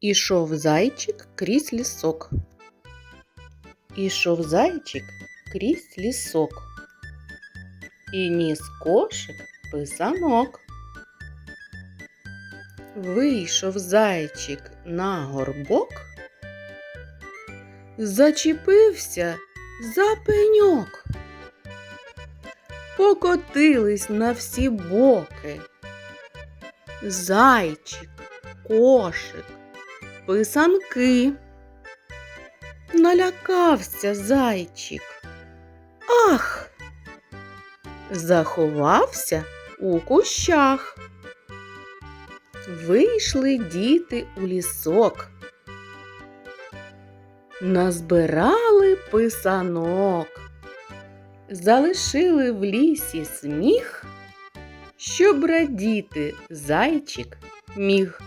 Ішов зайчик крізь лісок. Ішов зайчик крізь лісок. І ніс кошик писанок. Вийшов зайчик на горбок, зачепився за пеньок. Покотились на всі боки. Зайчик, кошик, писанки. Налякався зайчик. Ах! Заховався у кущах. Вийшли діти у лісок. Назбирали писанок. Залишили в лісі сміх, щоб радіти зайчик міг.